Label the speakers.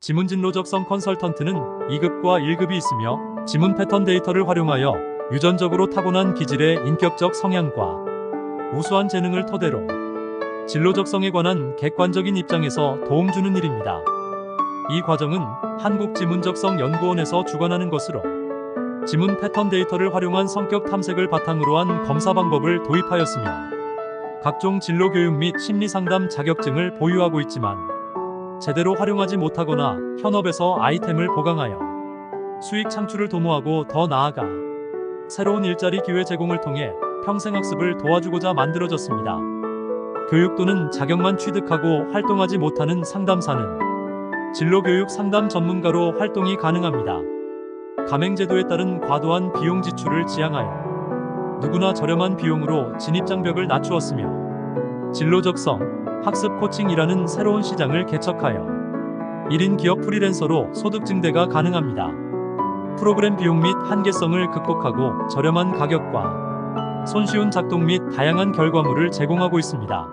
Speaker 1: 지문 진로 적성 컨설턴트는 2급과 1급이 있으며 지문 패턴 데이터를 활용하여 유전적으로 타고난 기질의 인격적 성향과 우수한 재능을 토대로 진로 적성에 관한 객관적인 입장에서 도움 주는 일입니다. 이 과정은 한국지문적성연구원에서 주관하는 것으로 지문 패턴 데이터를 활용한 성격 탐색을 바탕으로 한 검사 방법을 도입하였으며 각종 진로 교육 및 심리 상담 자격증을 보유하고 있지만 제대로 활용하지 못하거나 현업에서 아이템을 보강하여 수익 창출을 도모하고 더 나아가 새로운 일자리 기회 제공을 통해 평생학습을 도와주고자 만들어졌습니다. 교육 또는 자격만 취득하고 활동하지 못하는 상담사는 진로교육 상담 전문가로 활동이 가능합니다. 가맹제도에 따른 과도한 비용 지출을 지양하여 누구나 저렴한 비용으로 진입장벽을 낮추었으며 진로 적성, 학습 코칭이라는 새로운 시장을 개척하여 1인 기업 프리랜서로 소득 증대가 가능합니다. 프로그램 비용 및 한계성을 극복하고 저렴한 가격과 손쉬운 작동 및 다양한 결과물을 제공하고 있습니다.